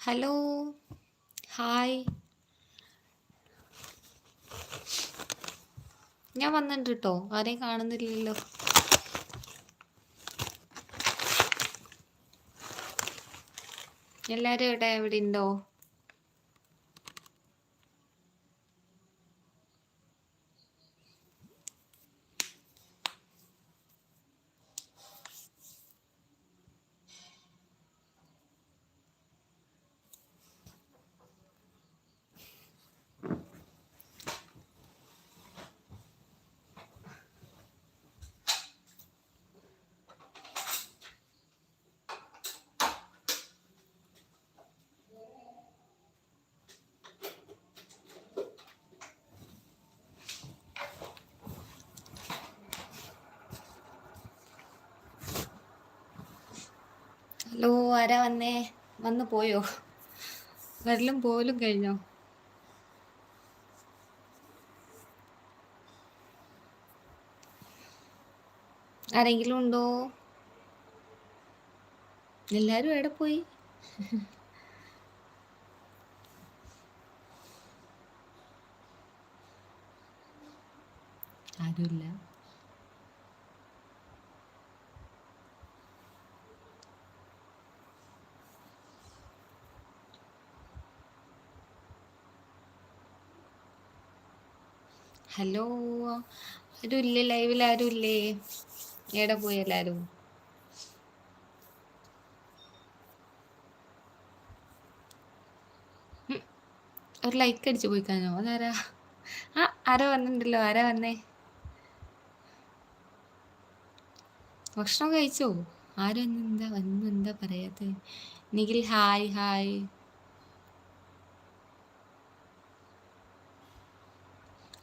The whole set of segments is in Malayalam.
ഹലോ ഹായ് ഞാൻ വന്നിട്ടുണ്ട്? കേട്ടോ ആരെയും കാണുന്നില്ലല്ലോ. എല്ലാരും ഇവിടെ എവിടെ? ഉണ്ടോ ഹലോ ആരാ വന്നേ? വന്നു പോയോ? വരലും പോലും കഴിഞ്ഞോ? ആരെങ്കിലും ഉണ്ടോ? എല്ലാരും എവിടെ പോയി? ആരുമില്ല. ഹലോ. ആരും ഇല്ലേ ലൈവിൽ ആരും ഇല്ലേ എവിടെ പോയി എല്ലാരും? ഒരു ലൈക്ക് അടിച്ചു പോയി കഴിഞ്ഞോ അതാരാ ആ ആരാ വന്നിട്ടുണ്ടല്ലോ? ആരാ വന്നേ? ഭക്ഷണം കഴിച്ചോ? ആരും എന്താ വന്നു എന്താ പറയാത്തെ? Nikhil hi hi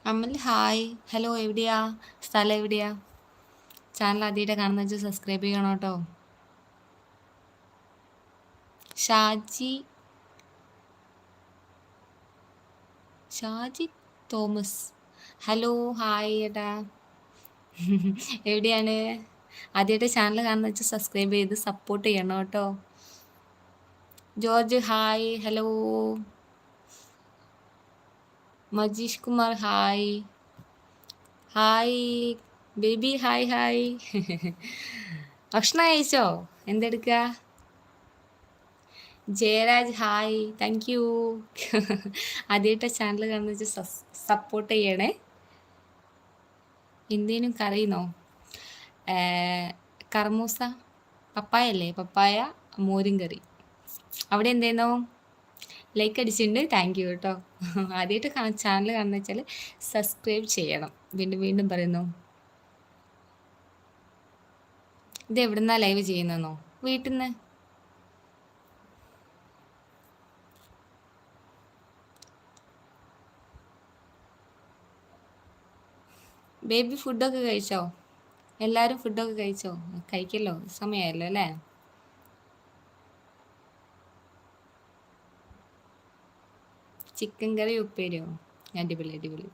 Amal hi. Hello എവിടെയാ? സ്ഥലം എവിടെയാ? ചാനൽ ആദ്യമായിട്ട് കാണുന്ന വെച്ചാൽ സബ്സ്ക്രൈബ് ചെയ്യണം കേട്ടോ. ഷാജി. ഷാജി തോമസ്. ഹലോ ഹായ് ഏട്ടാ. എവിടെയാണ്? ആദ്യമായിട്ട് ചാനൽ കാണുന്ന വെച്ചാൽ സബ്സ്ക്രൈബ് ചെയ്ത് സപ്പോർട്ട് ചെയ്യണം കേട്ടോ. George hi. Hello. Majeesh Kumar hi. Hi. Baby hi hi. ഭക്ഷണം കഴിച്ചോ? എന്തെടുക്കുക ജയരാജ് ഹായ്. താങ്ക് യു ആദ്യമായിട്ട് ചാനൽ കാണുന്ന വെച്ചാൽ സപ്പോർട്ട് ചെയ്യണേ. എന്തേലും കറിയുന്നോ? കർമൂസ പപ്പായ അല്ലേ? പപ്പായ മോരും കറി. അവിടെ എന്തേന്നോ? ലൈക്ക് അടിച്ചിട്ടുണ്ട്. താങ്ക് യു കേട്ടോ. ആദ്യമായിട്ട് ചാനൽ കാണുന്ന വെച്ചാൽ സബ്സ്ക്രൈബ് ചെയ്യണം. വീണ്ടും വീണ്ടും പറയുന്നു. ഇത് എവിടുന്നാ ലൈവ് ചെയ്യുന്നതെന്നോ? വീട്ടിൽ നിന്ന് ബേബി ഫുഡൊക്കെ കഴിച്ചോ? എല്ലാവരും ഫുഡൊക്കെ കഴിച്ചോ? കഴിക്കല്ലോ. സമയമായല്ലോ അല്ലേ? ചിക്കൻ കറി ഉപ്പേരിയോ? അടിപൊളി അടിപൊളി.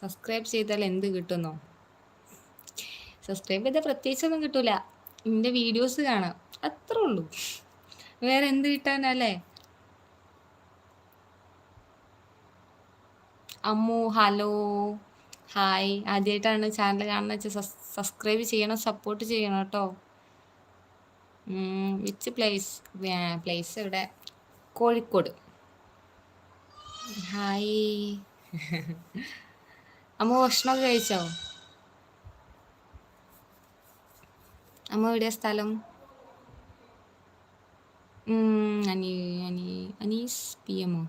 സബ്സ്ക്രൈബ് ചെയ്താൽ എന്ത് കിട്ടുന്നോ? സബ്സ്ക്രൈബ് ചെയ്താൽ പ്രത്യേകിച്ചൊന്നും കിട്ടൂല. എന്റെ വീഡിയോസ് കാണാം. അത്രേ ഉള്ളൂ. വേറെ എന്ത് കിട്ടാനല്ലേ അമ്മു ഹലോ ഹായ്. ആദ്യമായിട്ടാണ് ചാനൽ കാണുന്ന വെച്ചാൽ സബ്സ്ക്രൈബ് ചെയ്യണം സപ്പോർട്ട് ചെയ്യണം കേട്ടോ. വിച്ച് പ്ലേസ് പ്ലേസ് ഇവിടെ. കോഴിക്കോട്. ഹായ്. അമ്മ ഭക്ഷണമൊക്കെ കഴിച്ചോ? അമ്മ എവിടെയാ സ്ഥലം? അനി അനി അനീസ് പി എമ്മോ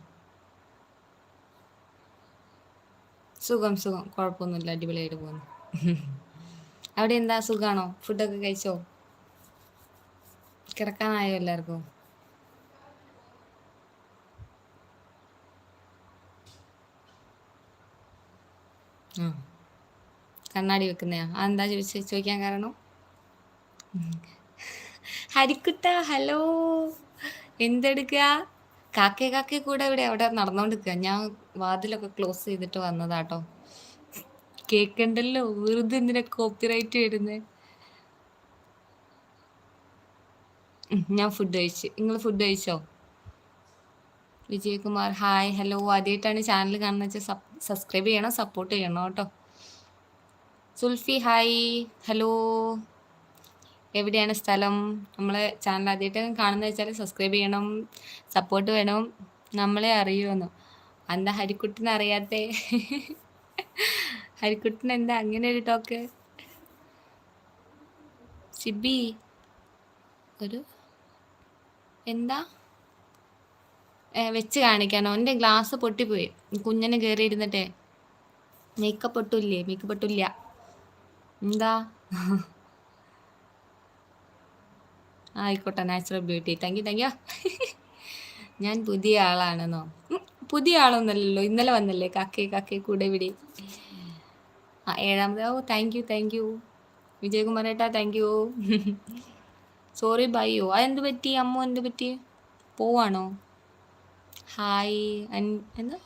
സുഖം സുഖം. കുഴപ്പമൊന്നുമില്ല. അടിപൊളിയായിട്ട് പോകുന്നു. അവിടെ എന്താ? സുഖമാണോ ഫുഡൊക്കെ കഴിച്ചോ? കിടക്കാനായോ എല്ലാവർക്കും? കണ്ണാടി വെക്കുന്നയാ. അതെന്താ ചോദിച്ച? ചോദിക്കാൻ കാരണം? ഹരിക്കുട്ട ഹലോ. എന്തെടുക്കുക കാക്കേ കാക്കേ കൂടെ ഇവിടെ അവിടെ നടന്നോണ്ടിരിക്കുക ഞാൻ വാതിലൊക്കെ ക്ലോസ് ചെയ്തിട്ട് വന്നതാട്ടോ. കേക്കണ്ടല്ലോ? വെറുതെ എന്തിനാ കോപ്പിറൈറ്റ് വരുന്നേ ഞാൻ ഫുഡ് കഴിച്ച്. നിങ്ങൾ ഫുഡ് കഴിച്ചോ? വിജയകുമാർ ഹായ് ഹലോ ആദ്യമായിട്ടാണ് ചാനൽ കാണുന്നത്. വെച്ചാൽ സബ്സ്ക്രൈബ് ചെയ്യണം സപ്പോർട്ട് ചെയ്യണം കേട്ടോ. സുൽഫി ഹായ് ഹലോ എവിടെയാണ് സ്ഥലം? നമ്മളെ ചാനൽ ആദ്യമായിട്ട് കാണുന്നത് വെച്ചാൽ സബ്സ്ക്രൈബ് ചെയ്യണം സപ്പോർട്ട് വേണം നമ്മളെ അറിയുമെന്നു. എന്താ ഹരിക്കുട്ടിനെ അറിയാത്ത? ഹരിക്കുട്ടിന് എന്താ അങ്ങനെ ഒരു ടോക്ക് സിബി ഒരു എന്താ? വെച്ച് കാണിക്കാനോ? എന്റെ ഗ്ലാസ് പൊട്ടിപ്പോയി. കുഞ്ഞിന് കയറി ഇരുന്നിട്ടേ മേക്കപ്പ് ഒട്ടുമില്ലേ മേക്കപ്പ് ഒട്ടുമില്ല എന്താ? ആയിക്കോട്ടെ natural beauty thank you thank you ഞാൻ പുതിയ ആളാണെന്നോ? പുതിയ ആളൊന്നല്ലല്ലോ ഇന്നലെ വന്നല്ലേ? കാക്കേ കാക്കേ കൂടെ വിടി. ആ ഏഴാമത്. ഓ thank you thank you Vijayakumar ഏട്ടാ താങ്ക് യു സോറി ബൈയോ അതെന്ത് പറ്റി? അമ്മ എന്ത് പറ്റി? പോവാണോ? ഹായ് അൻ എന്താ?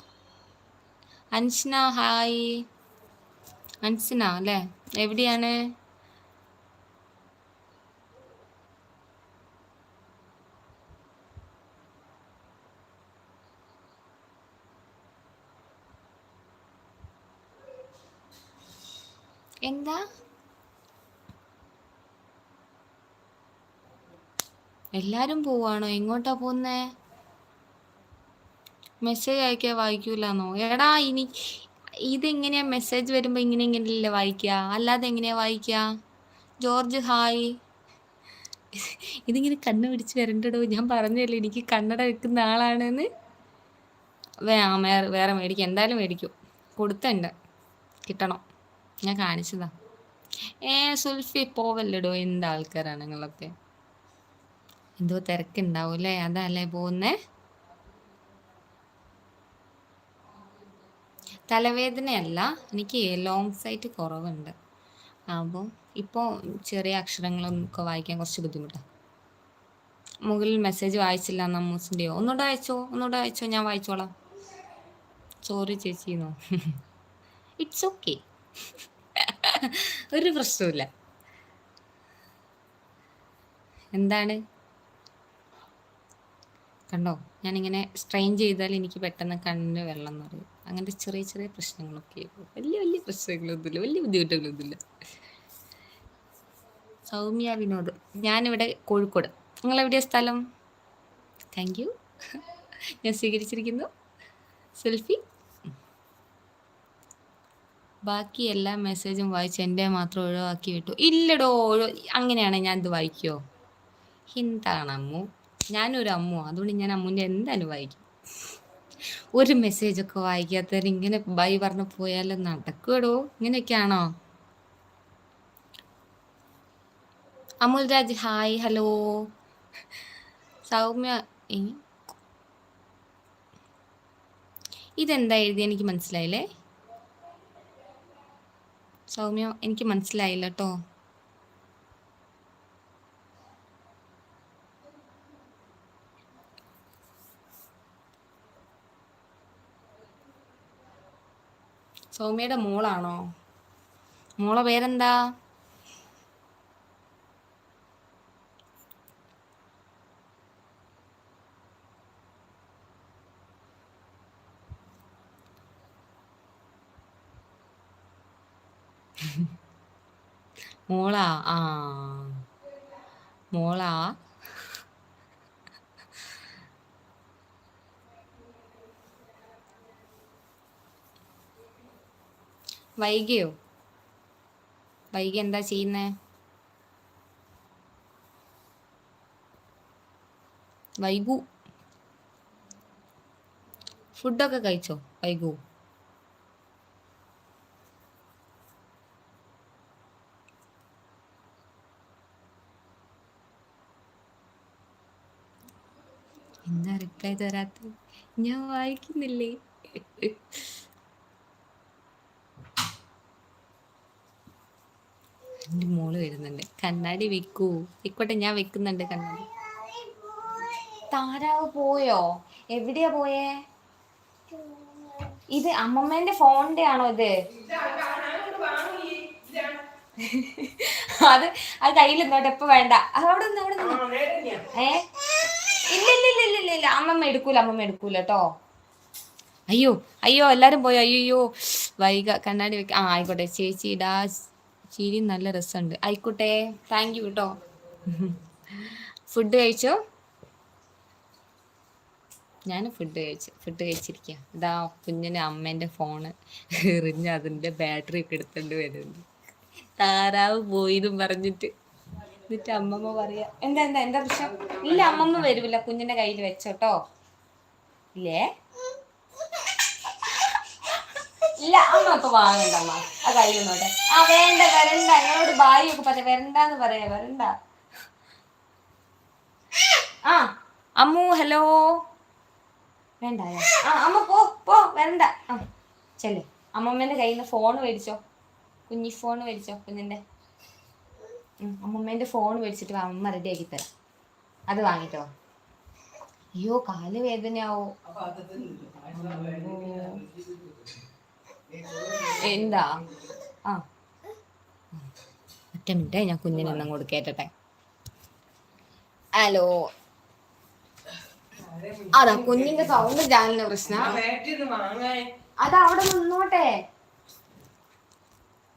അൻസ്ന ഹായ് അൻസ്ന അല്ലേ? എവിടെയാണ്? എന്താ? എല്ലാരും പോവാണോ? എങ്ങോട്ടാ പോകുന്നേ മെസ്സേജ് അയക്കാ വായിക്കൂലെന്നോ? എടാ ഇനി ഇതെങ്ങനെയാ മെസ്സേജ് വരുമ്പോ ഇങ്ങനെ ഇങ്ങനെയല്ലേ വായിക്കുക അല്ലാതെ എങ്ങനെയാ വായിക്കുക ജോർജ് ഹായ്. ഇതിങ്ങനെ കണ്ണ് പിടിച്ച് വരണ്ടടോ? ഞാൻ പറഞ്ഞല്ലേ എനിക്ക് കണ്ണട വെക്കുന്ന ആളാണെന്ന്. വേറെ വേറെ മേടിക്കും. എന്തായാലും മേടിക്കും. കൊടുത്തുണ്ട് കിട്ടണം. ഞാൻ കാണിച്ചതാ. ഏ സുൽഫി പോവല്ലടോ? എന്ത് ആൾക്കാരാണ് നിങ്ങളൊക്കെ? എന്തോ തിരക്കുണ്ടാവും അല്ലേ അതല്ലേ പോകുന്നേ തലവേദനയല്ല എനിക്ക് ലോങ് സൈറ്റ് കുറവുണ്ട്. അപ്പോൾ ഇപ്പോൾ ചെറിയ അക്ഷരങ്ങളൊക്കെ വായിക്കാൻ കുറച്ച് ബുദ്ധിമുട്ടാണ് മുകളിൽ മെസ്സേജ് വായിച്ചില്ല നമ്മൂസിന്റെയോ ഒന്നുകൂടെ അയച്ചോ ഒന്നുകൂടെ അയച്ചോ ഞാൻ വായിച്ചോളാം. സോറി ചേച്ചിന്നോ ഇറ്റ്സ് ഓക്കെ ഒരു പ്രശ്നമില്ല എന്താണ്? കണ്ടോ? ഞാനിങ്ങനെ സ്ട്രെയിൻ ചെയ്താൽ എനിക്ക് പെട്ടെന്ന് കണ്ണിന് വെള്ളം നിറയും. അങ്ങനത്തെ ചെറിയ ചെറിയ പ്രശ്നങ്ങളൊക്കെ. വലിയ വലിയ പ്രശ്നങ്ങളൊന്നുമില്ല. വലിയ ബുദ്ധിമുട്ടുകളൊന്നുമില്ല. സൗമ്യ വിനോദ് ഞാനിവിടെ കോഴിക്കോട്. നിങ്ങൾ എവിടെയാണ് സ്ഥലം? താങ്ക് യു ഞാൻ സ്വീകരിച്ചിരിക്കുന്നു. സെൽഫി ബാക്കി എല്ലാ മെസ്സേജും വായിച്ച് എന്റെ മാത്രം ഒഴിവാക്കി വിട്ടു. ഇല്ലടോ ഒഴി- അങ്ങനെയാണ് ഞാൻ ഇത് വായിക്കുമോ എന്താണ് അമ്മു? ഞാനൊരു അമ്മു അതുകൊണ്ട് ഞാൻ അമ്മുവിന്റെ എന്തായാലും വായിക്കും. ഒരു മെസ്സേജൊക്കെ വായിക്കാത്തവർ ഇങ്ങനെ ബൈ പറഞ്ഞു പോയാലും നടക്കുവടോ? ഇങ്ങനെയൊക്കെയാണോ? Amul Raj hi hello. Soumya ഇതെന്താ എഴുതി എനിക്ക് മനസ്സിലായില്ലേ? സൗമ്യ എനിക്ക് മനസ്സിലായില്ല കേട്ടോ സൗമ്യയുടെ മോളാണോ? മോളെ പേരെന്താ? മോളാ? ആ. മോളാ? വൈകിയോ? വൈകി എന്താ ചെയ്യുന്നേ? വൈകു. ഫുഡൊക്കെ കഴിച്ചോ? വൈകു. എന്താ റിപ്ലൈ തരാത്ത ഞാൻ വായിക്കുന്നില്ലേ? എന്റെ മോൾ വരുന്നുണ്ട്. കണ്ണാടി വെക്കൂ. ഇക്കോട്ടെ ഞാൻ വെക്കുന്നുണ്ട് കണ്ണാടി. താരാവ് പോയോ? എവിടെയാ പോയേ? ഇത് അമ്മമ്മേന്റെ ഫോണിന്റെ ആണോ ഇത്? അത് അത് കയ്യിൽ നിന്നോട്ടെ എപ്പോ വേണ്ട. അത് അവിടെ നിന്ന് അവിടെ നിന്ന് ഏ? ഇല്ല അമ്മമ്മ എടുക്കൂല അമ്മമ്മ എടുക്കൂല കേട്ടോ അയ്യോ അയ്യോ എല്ലാരും പോയോ? അയ്യോ വൈക കണ്ണാടി വെക്ക. ആ ആയിക്കോട്ടെ. ചേച്ചി ഇടാ ചിരി നല്ല രസമുണ്ട്. ആയിക്കോട്ടെ. താങ്ക് യു കേട്ടോ ഫുഡ് കഴിച്ചോ? ഞാൻ ഫുഡ് കഴിച്ചു ഫുഡ് കഴിച്ചിരിക്കുക ഇതാ കുഞ്ഞിന് അമ്മേന്റെ ഫോണ് എറിഞ്ഞ് അതിന്റെ ബാറ്ററി ഒക്കെ എടുത്തോണ്ട് വരുന്നുണ്ട് താറാവ് പോയിന്നും പറഞ്ഞിട്ട്. എന്നിട്ട് അമ്മമ്മ പറയാ എന്താ എന്താ എന്താ പ്രശ്നം ഇല്ല അമ്മമ്മ വരൂല കുഞ്ഞിന്റെ കയ്യിൽ വെച്ചോട്ടോ. ഇല്ലേ? ഇല്ല അമ്മ ഇപ്പൊ വാങ്ങണ്ട അമ്മ. ആ കയ്യിൽ നോട്ടെ. ആ വേണ്ട വരണ്ട. ഞങ്ങളോട് ഭാര്യ ഒക്കെ പറയാ വരണ്ടെന്ന് പറയാ വരണ്ട. ആ അമ്മു ഹലോ. വേണ്ട ആ അമ്മ പോ പോ വരണ്ട. ആ ചെല്ലേ. അമ്മമ്മേന്റെ കയ്യിൽ നിന്ന് ഫോൺ മേടിച്ചോ. കുഞ്ഞി ഫോൺ മേടിച്ചോ കുഞ്ഞിന്റെ. ഉം, അമ്മമ്മേന്റെ ഫോൺ മേടിച്ചിട്ട് അമ്മ റെഡി ആക്കി തരാം. അത് വാങ്ങിട്ടോ അയ്യോ കാൽ വേദനയാവോ? എന്താ? ആ. ഒറ്റ മിനിറ്റ് ഞാൻ കുഞ്ഞിനെ ഒന്നും കേട്ടെ ഹലോ. അതാ കുഞ്ഞിന്റെ സൗണ്ട് ചാനലിന് പ്രശ്നം. അത് അവിടെ നിന്നോട്ടെ.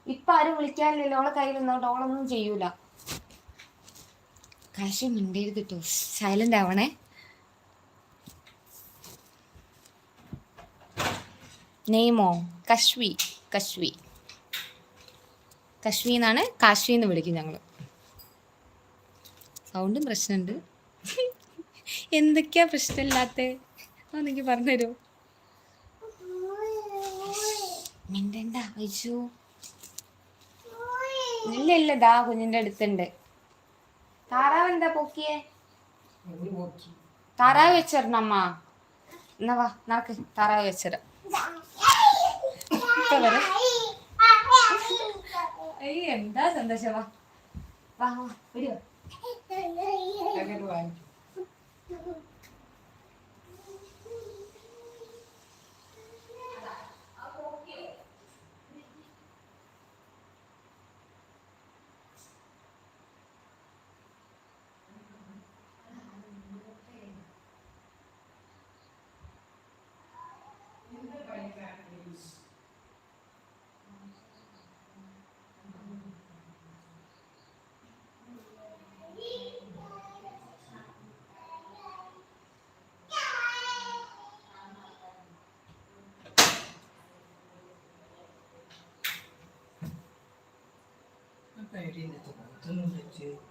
ഇപ്പൊ ആരും വിളിക്കാനില്ലല്ലോ ഓളെ കയ്യിൽ നിന്നോട്ടെ ഓളൊന്നും ചെയ്യൂല. കാശി മിണ്ടരുത് കേട്ടോ സൈലന്റ് ആവണേ. നെയ്മോ കശ്വി കശ്വി. കശ്വി എന്നാണ് കാശ്വി എന്ന് വിളിക്കും ഞങ്ങൾ സൗണ്ടും പ്രശ്നമുണ്ട്. എന്തൊക്കെയാ പ്രശ്നമില്ലാത്ത? അതെനിക്ക് പറഞ്ഞുതരുമോ മിണ്ടണ്ട അയ്യോ. ഇല്ല ഇല്ല ദാ കുഞ്ഞിന്റെ അടുത്തുണ്ട്. താറാവ് എന്താ പൊക്കിയേ? താറാവ് വെച്ചിരണം അമ്മ? എന്നാ വാ നടക്ക്. താറാവ് വെച്ചിടാം എന്താ സന്തോഷം? വാ. വാ വാ വരൂ താറാവ്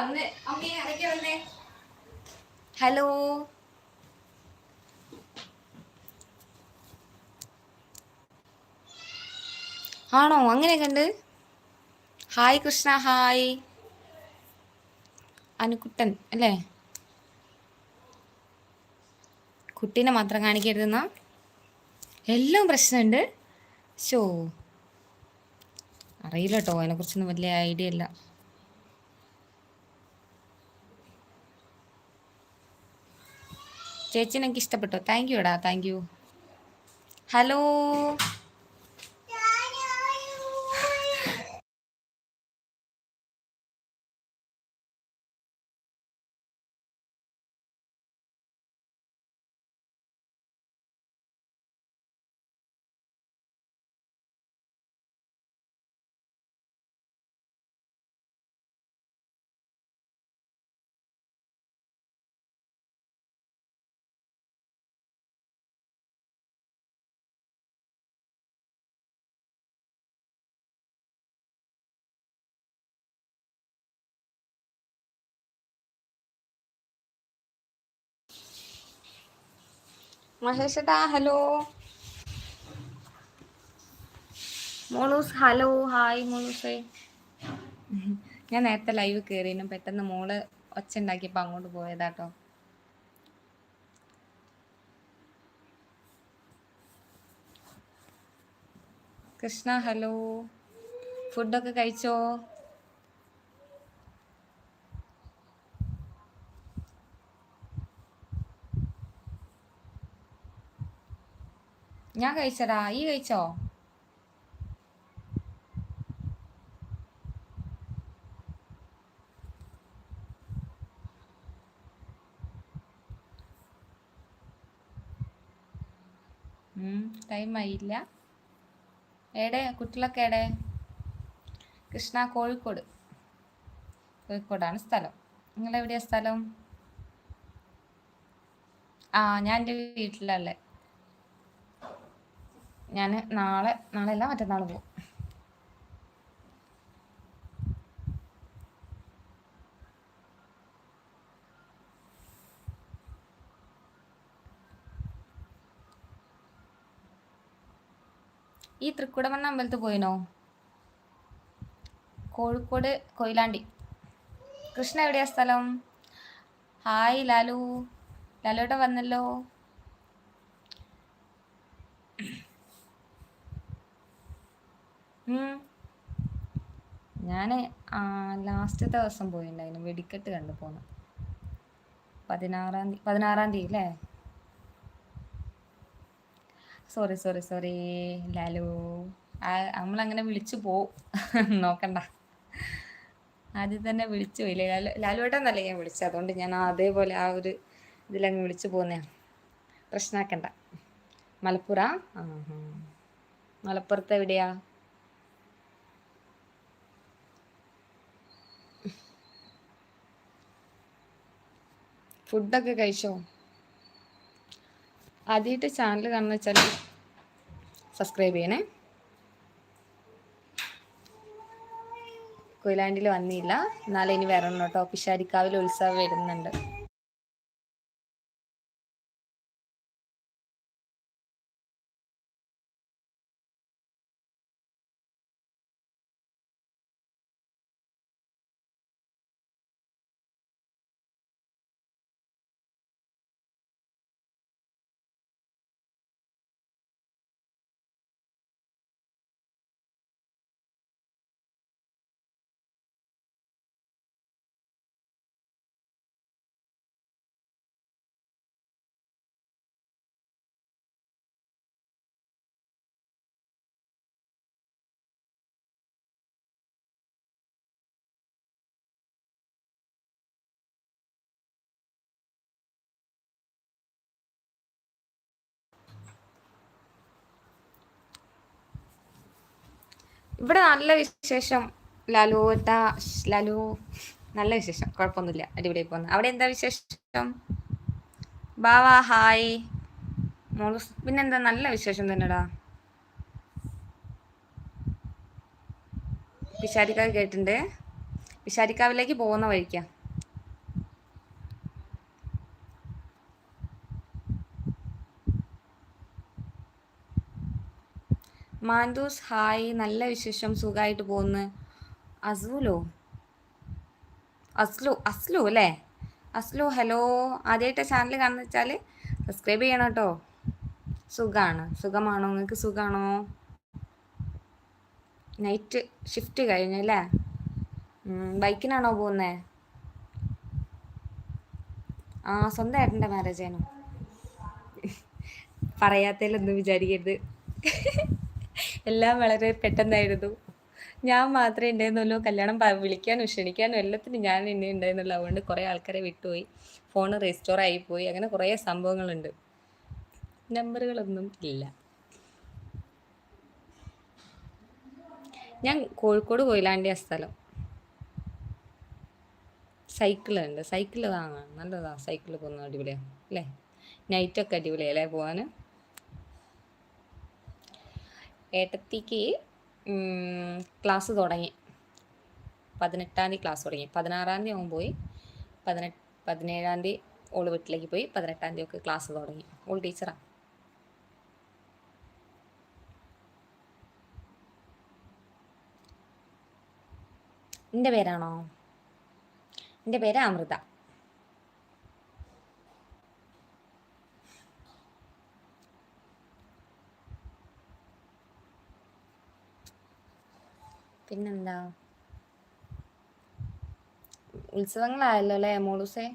വന്ന്. ഹലോ. ആണോ? അങ്ങനെയൊക്കെ ഉണ്ട്. Hi Krishna hi. അനുക്കുട്ടൻ അല്ലേ? കുട്ടീനെ മാത്രം കാണിക്കരുതെന്നാ എല്ലാം പ്രശ്നമുണ്ട്. ഷോ അറിയില്ല കേട്ടോ അതിനെക്കുറിച്ചൊന്നും വലിയ ഐഡിയ ഇല്ല. ചേച്ചിനെ എനിക്ക് ഇഷ്ടപ്പെട്ടോ? താങ്ക് യു എടാ താങ്ക് യു ഹലോ മഹേഷേട്ടാ ഹലോ. മോളൂസ് ഹലോ. ഹായ് മോളൂസേ. ഞാൻ നേരത്തെ ലൈവ് കയറിയിരുന്നു പെട്ടെന്ന് മോൾ ഒച്ച ഉണ്ടാക്കിയപ്പോൾ അങ്ങോട്ട് പോയതാട്ടോ. കൃഷ്ണ ഹലോ. ഫുഡൊക്കെ കഴിച്ചോ? ഞാൻ കഴിച്ചടാ. ഈ കഴിച്ചോ? ടൈം ആയില്ല. എടെ കുട്ടികളൊക്കെ എടെ കൃഷ്ണ കോഴിക്കോട്. കോഴിക്കോടാണ് സ്ഥലം. നിങ്ങളെവിടെയാ സ്ഥലം? ആ ഞാൻ എന്റെ വീട്ടിലല്ലേ. ഞാൻ നാളെ നാളെ അല്ല മറ്റന്നാൾ പോകും ഈ തൃക്കുടമണ്ണ അമ്പലത്തിൽ പോയിനോ? കോഴിക്കോട് കൊയിലാണ്ടി. കൃഷ്ണ എവിടെയാ സ്ഥലം? ഹായ് ലാലു. ലാലുവിടെ വന്നല്ലോ. ഞാൻ ലാസ്റ്റ് ദിവസം പോയിണ്ടായിരുന്നു. വെടിക്കെട്ട് കണ്ടു പോന്നു. പതിനാറാം തീയതി പതിനാറാം തീയതി അല്ലേ സോറി സോറി സോറി ലാലു. നമ്മളങ്ങനെ വിളിച്ചു പോവും. നോക്കണ്ട. ആദ്യം തന്നെ വിളിച്ചു പോയില്ലേ ലാലു ലാലുവേട്ടെന്നല്ലേ ഞാൻ വിളിച്ചത് അതുകൊണ്ട് ഞാൻ അതേപോലെ ആ ഒരു ഇതിലങ്ങ് വിളിച്ചു പോകുന്നതാണ് പ്രശ്നമാക്കണ്ട മലപ്പുറ മലപ്പുറത്ത് എവിടെയാ? ഫുഡൊക്കെ കഴിച്ചോ? ആദ്യമായിട്ട് ചാനൽ കാണുന്ന വെച്ചാൽ സബ്സ്ക്രൈബ് ചെയ്യണേ. കൊയിലാണ്ടിൽ വന്നില്ല. എന്നാലും ഇനി വരണം കേട്ടോ. പിഷാരിക്കാവിൽ ഉത്സവം വരുന്നുണ്ട്. ഇവിടെ നല്ല വിശേഷം. ലാലു ലാലു നല്ല വിശേഷം. കുഴപ്പമൊന്നുമില്ല. അടിപൊളി പോകുന്നു. അവിടെ എന്താ വിശേഷം? ബാവാ ഹായ്. മോളു പിന്നെന്താ? നല്ല വിശേഷം തന്നെടാ. വിശാരിക്കാവ് കേട്ടിട്ടുണ്ട്. വിശാരിക്കാവിലേക്ക് പോകുന്ന വഴിക്കാ. മാൻഡൂസ് ഹായ് നല്ല വിശേഷം സുഖമായിട്ട് പോകുന്നു. അസൂലോ അസ്ലു അസ്ലു അല്ലേ? അസ്ലു ഹലോ. ആദ്യമായിട്ട് ചാനൽ കാണുന്ന വെച്ചാൽ സബ്സ്ക്രൈബ് ചെയ്യണം കേട്ടോ. സുഖമാണ് സുഖമാണോ? നിങ്ങൾക്ക് സുഖമാണോ നൈറ്റ് ഷിഫ്റ്റ് കഴിഞ്ഞല്ലേ ബൈക്കിനാണോ പോകുന്നത് ആ സ്വന്തം ഏട്ടന്റെ മാരേജ് ആണോ പറയാത്തതിലൊന്നും വിചാരിക്കരുത്. എല്ലാം വളരെ പെട്ടെന്നായിരുന്നു. ഞാൻ മാത്രമേ ഉണ്ടായിരുന്നുള്ളൂ കല്യാണം വിളിക്കാനും ക്ഷണിക്കാനും എല്ലാത്തിനും ഞാൻ എന്നെ ഉണ്ടായിരുന്നുള്ളൂ അതുകൊണ്ട് കുറേ ആൾക്കാരെ വിട്ടുപോയി. ഫോൺ റീസ്റ്റോർ ആയിപ്പോയി അങ്ങനെ കുറേ സംഭവങ്ങളുണ്ട്. നമ്പറുകളൊന്നും ഇല്ല. ഞാൻ കോഴിക്കോട് കൊയിലാണ്ടിയ സ്ഥലം. സൈക്കിളുണ്ട്. സൈക്കിൾ വാങ്ങാം നല്ലതാ. സൈക്കിൾ പോകുന്നത് അടിപൊളിയാണ് അല്ലേ? നൈറ്റൊക്കെ അടിപൊളിയല്ലേ പോകാൻ ഏട്ടത്തിക്ക് ക്ലാസ് തുടങ്ങി. പതിനെട്ടാം തീയതി ക്ലാസ് തുടങ്ങി. പതിനാറാം തീയതി ആകുമ്പോൾ പോയി. പതിനെട്ട് പതിനേഴാം തീയതി ഓൾ വീട്ടിലേക്ക് പോയി. പതിനെട്ടാം തീയതി ഒക്കെ ക്ലാസ് തുടങ്ങി. ഓൾ ടീച്ചറാണ് എന്റെ പേരാണോ? എന്റെ പേര് അമൃത. പിന്നെന്താ? ഉത്സവങ്ങളായല്ലോ അല്ലേ മോളൂസേ?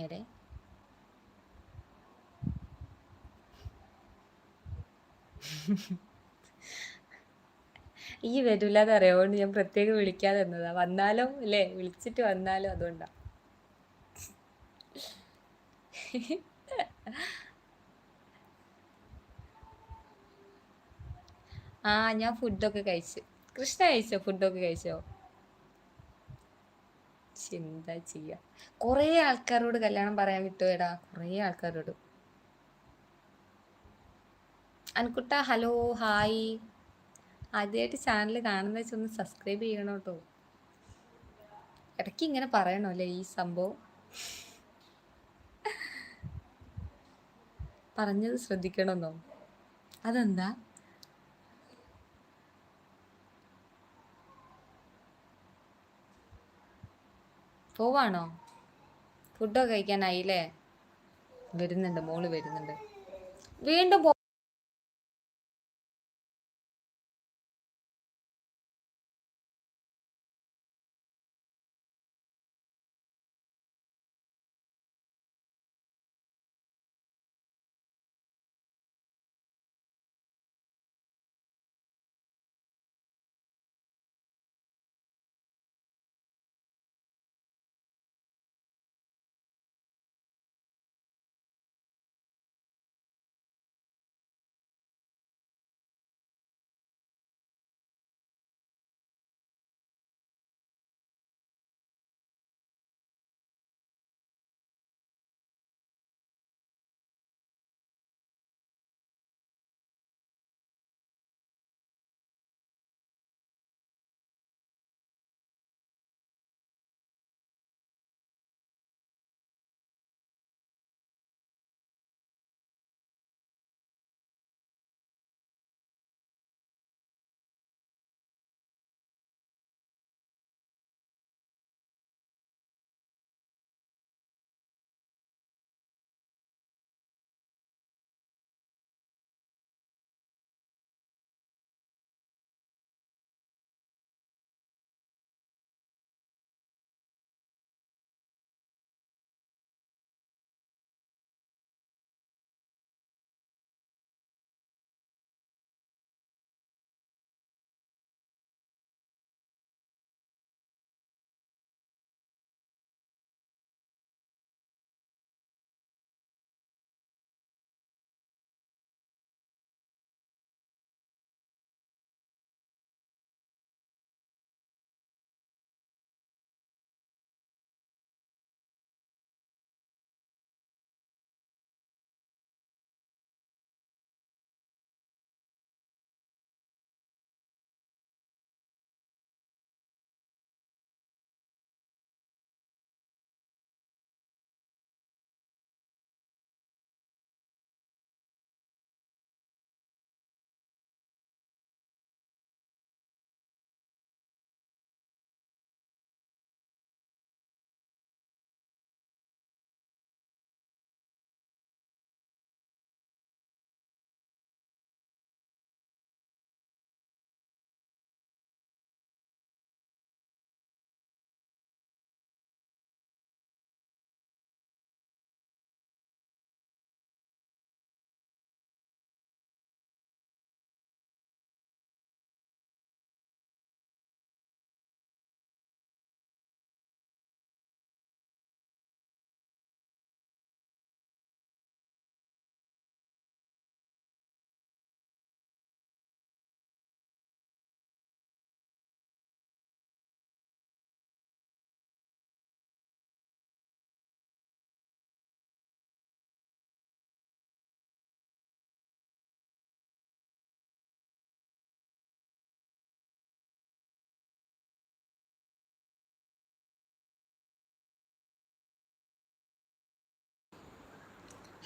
എടെ ഈ വരില്ലാതെ അറിയാവുകൊണ്ട് ഞാൻ പ്രത്യേകം വിളിക്കാതെ എന്നതാ വന്നാലോ അല്ലേ വിളിച്ചിട്ട് വന്നാലോ അതുകൊണ്ടാ. ആ ഞാൻ ഫുഡൊക്കെ കഴിച്ചു. കൃഷ്ണ കഴിച്ചോ? ഫുഡൊക്കെ കഴിച്ചോ? എന്താ ചെയ്യാ. കുറേ ആൾക്കാരോട് കല്യാണം പറയാൻ വിട്ടുപോയടാ കുറേ ആൾക്കാരോട്. അൻകുട്ട ഹലോ ഹായ്. ആദ്യമായിട്ട് ചാനൽ കാണുന്ന വെച്ചാൽ ഒന്ന് സബ്സ്ക്രൈബ് ചെയ്യണം കേട്ടോ ഇടയ്ക്ക് ഇങ്ങനെ പറയണോ അല്ലേ ഈ സംഭവം? പറഞ്ഞത് ശ്രദ്ധിക്കണമെന്നോ? അതെന്താ? പോവാണോ? ഫുഡൊക്കെ കഴിക്കാനായില്ലേ? വരുന്നുണ്ട് മോൾ വരുന്നുണ്ട്. വീണ്ടും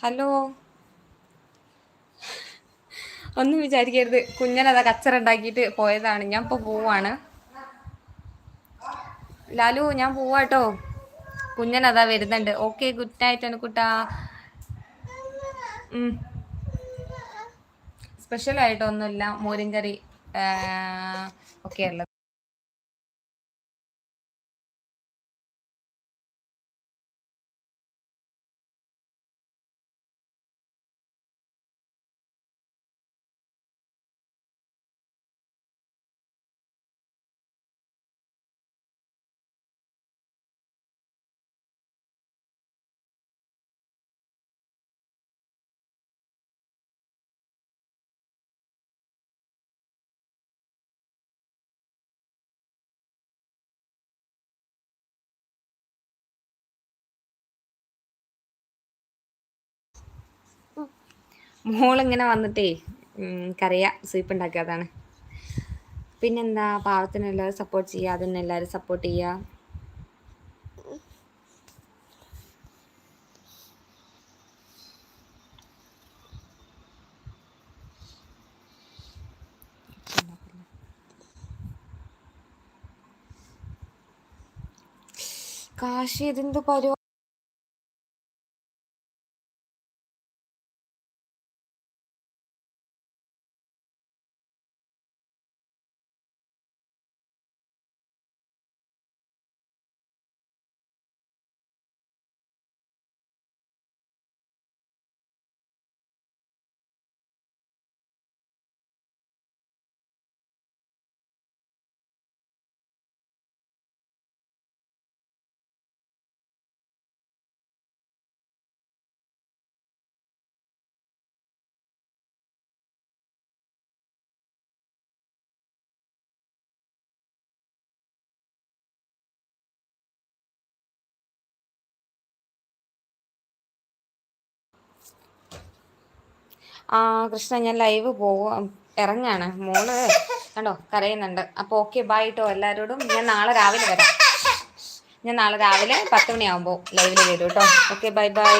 ഹലോ. ഒന്നും വിചാരിക്കരുത്. കുഞ്ഞനതാ കച്ചറ ഉണ്ടാക്കിയിട്ട് പോയതാണ്. ഞാൻ ഇപ്പോൾ പോവാണ്. ലാലു ഞാൻ പോവാട്ടോ കുഞ്ഞനതാ വരുന്നുണ്ട്. ഓക്കെ ഗുഡ് നൈറ്റ് അനുക്കുട്ടാ. സ്പെഷ്യൽ ആയിട്ടൊന്നുമില്ല മോരും കറി ഒക്കെ ഉള്ളത്. മോളിങ്ങനെ വന്നിട്ടേ കറിയ സ്വീപ്പ് ഉണ്ടാക്കുക അതാണ്. പിന്നെന്താ പാവത്തിന് എല്ലാവരും സപ്പോർട്ട് ചെയ്യുക അതിന് എല്ലാവരും സപ്പോർട്ട് ചെയ്യുക. കാശി ഇതെന്ത് പരിപാടി ആ കൃഷ്ണ ഞാൻ ലൈവ് പോകും ഇറങ്ങാണ്. മോൾ കണ്ടോ കരയുന്നുണ്ട്. അപ്പോൾ ഓക്കെ ബൈ കേട്ടോ എല്ലാവരോടും ഞാൻ നാളെ രാവിലെ വരാം. ഞാൻ നാളെ രാവിലെ പത്ത് മണിയാകുമ്പോൾ ലൈവിൽ വരും കേട്ടോ ഓക്കെ ബൈ ബൈ